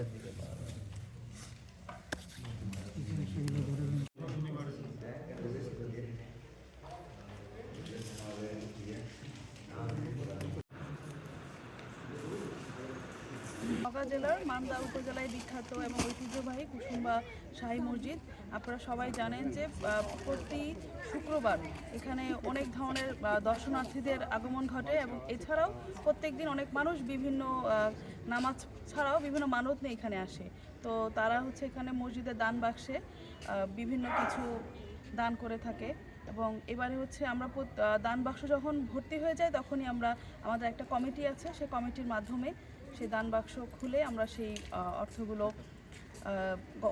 পিছন দিকে পাওয়া নওগাঁ জেলার মান্দা উপজেলায় বিখ্যাত এবং ঐতিহ্যবাহী কুসুম্বা শাহী মসজিদ। আপনারা সবাই জানেন যে প্রতি শুক্রবার এখানে অনেক ধরনের দর্শনার্থীদের আগমন ঘটে এবং এছাড়াও প্রত্যেক দিন অনেক মানুষ বিভিন্ন নামাজ ছাড়াও বিভিন্ন মানত নিয়ে এখানে আসে। তো তারা হচ্ছে এখানে মসজিদের দান বাক্সে বিভিন্ন কিছু দান করে থাকে এবং এবারে হচ্ছে আমরা দান বাক্স যখন ভর্তি হয়ে যায় তখনই আমরা, আমাদের একটা কমিটি আছে। সে কমিটির মাধ্যমে সেই দান বাক্স খুলে আমরা সেই অর্থগুলো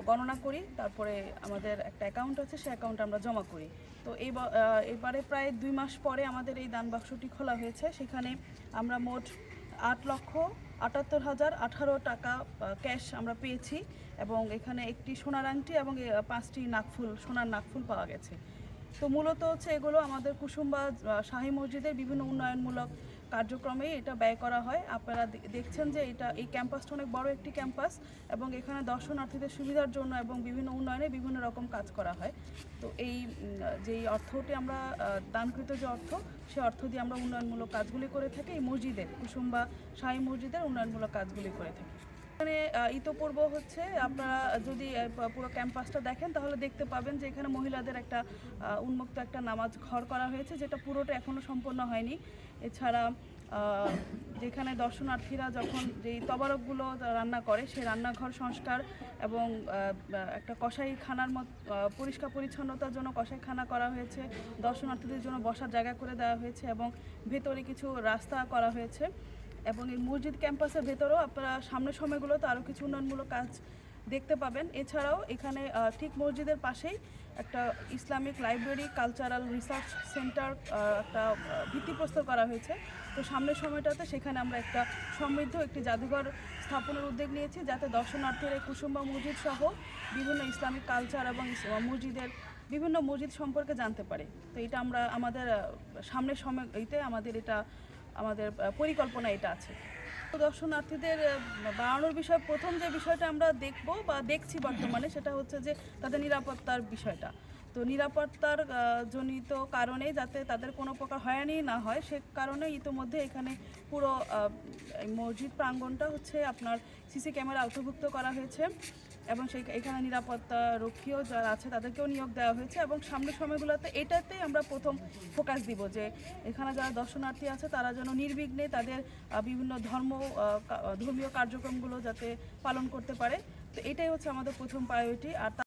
গণনা করি। তারপরে আমাদের একটা অ্যাকাউন্ট আছে সেই অ্যাকাউন্টে আমরা জমা করি। তো এই এবারে প্রায় দুই মাস পরে আমাদের এই দান বাক্সটি খোলা হয়েছে। সেখানে আমরা মোট আট লক্ষ আটাত্তর হাজার আঠারো টাকা ক্যাশ আমরা পেয়েছি এবং এখানে একটি সোনার আংটি এবং পাঁচটি নাকফুল সোনার নাকফুল পাওয়া গেছে। তো মূলত হচ্ছে এগুলো আমাদের কুসুম্বা শাহী মসজিদের বিভিন্ন উন্নয়নমূলক কার্যক্রমে এটা ব্যয় করা হয়। আপনারা দেখছেন যে এটা, এই ক্যাম্পাসটা অনেক বড় একটি ক্যাম্পাস এবং এখানে দর্শনার্থীদের সুবিধার জন্য এবং বিভিন্ন উন্নয়নে বিভিন্ন রকম কাজ করা হয়। তো এই যেই অর্থটি আমরা দানকৃত যে অর্থ সেই অর্থ দিয়ে আমরা উন্নয়নমূলক কাজগুলি করে থাকি। এই মসজিদের, কুসুম্বা শাহী মসজিদের উন্নয়নমূলক কাজগুলি করে থাকি। এখানে ইতোপূর্ব হচ্ছে, আপনারা যদি পুরো ক্যাম্পাসটা দেখেন, তাহলে দেখতে পাবেন যে এখানে মহিলাদের একটা উন্মুক্ত একটা নামাজ ঘর করা হয়েছে, যেটা পুরোটা এখনও সম্পন্ন হয়নি। এছাড়া যেখানে দর্শনার্থীরা যখন যেই তবারকগুলো রান্না করে, সেই রান্নাঘর সংস্কার এবং একটা কষাইখানার মত পরিষ্কার পরিচ্ছন্নতার জন্য কষাইখানা করা হয়েছে, দর্শনার্থীদের জন্য বসার জায়গা করে দেওয়া হয়েছে এবং ভেতরে কিছু রাস্তা করা হয়েছে। এবং এই মসজিদ ক্যাম্পাসের ভেতরেও আপনারা সামনের সময়গুলোতে আরও কিছু উন্নয়নমূলক কাজ দেখতে পাবেন। এছাড়াও এখানে ঠিক মসজিদের পাশেই একটা Islamic library, cultural research centre একটা ভিত্তিপ্রস্তর করা হয়েছে। তো সামনের সময়টাতে সেখানে আমরা একটা সমৃদ্ধ একটি জাদুঘর স্থাপনের উদ্যোগ নিয়েছি, যাতে দর্শনার্থীরা কুসুম্বা মসজিদ সহ বিভিন্ন ইসলামিক কালচার এবং মসজিদের বিভিন্ন মসজিদ সম্পর্কে জানতে পারে। তো এটা আমরা, আমাদের সামনের সময় এইতে আমাদের এটা আমাদের পরিকল্পনা এটা আছে। দর্শনার্থীদের বাড়ানোর বিষয়, প্রথম যে বিষয়টা আমরা দেখব বা দেখছি বর্তমানে সেটা হচ্ছে যে তাদের নিরাপত্তার বিষয়টা। তো নিরাপত্তার জনিত কারণে যাতে তাদের কোনো প্রকার হয়রানি না হয়, সে কারণে ইতোমধ্যে এখানে পুরো মসজিদ প্রাঙ্গণটা হচ্ছে আপনার সিসি ক্যামেরা অন্তর্ভুক্ত করা হয়েছে এবং সেই, এখানে নিরাপত্তা রক্ষীও যারা আছে তাদেরকেও নিয়োগ দেওয়া হয়েছে এবং সামনের সময়গুলোতে এটাতেই আমরা প্রথম ফোকাস দিব যে এখানে যারা দর্শনার্থী আছে তারা যেন নির্বিঘ্নে তাদের বিভিন্ন ধর্ম ধর্মীয় কার্যক্রমগুলো যাতে পালন করতে পারে। তো এটাই হচ্ছে আমাদের প্রথম প্রায়োরিটি আর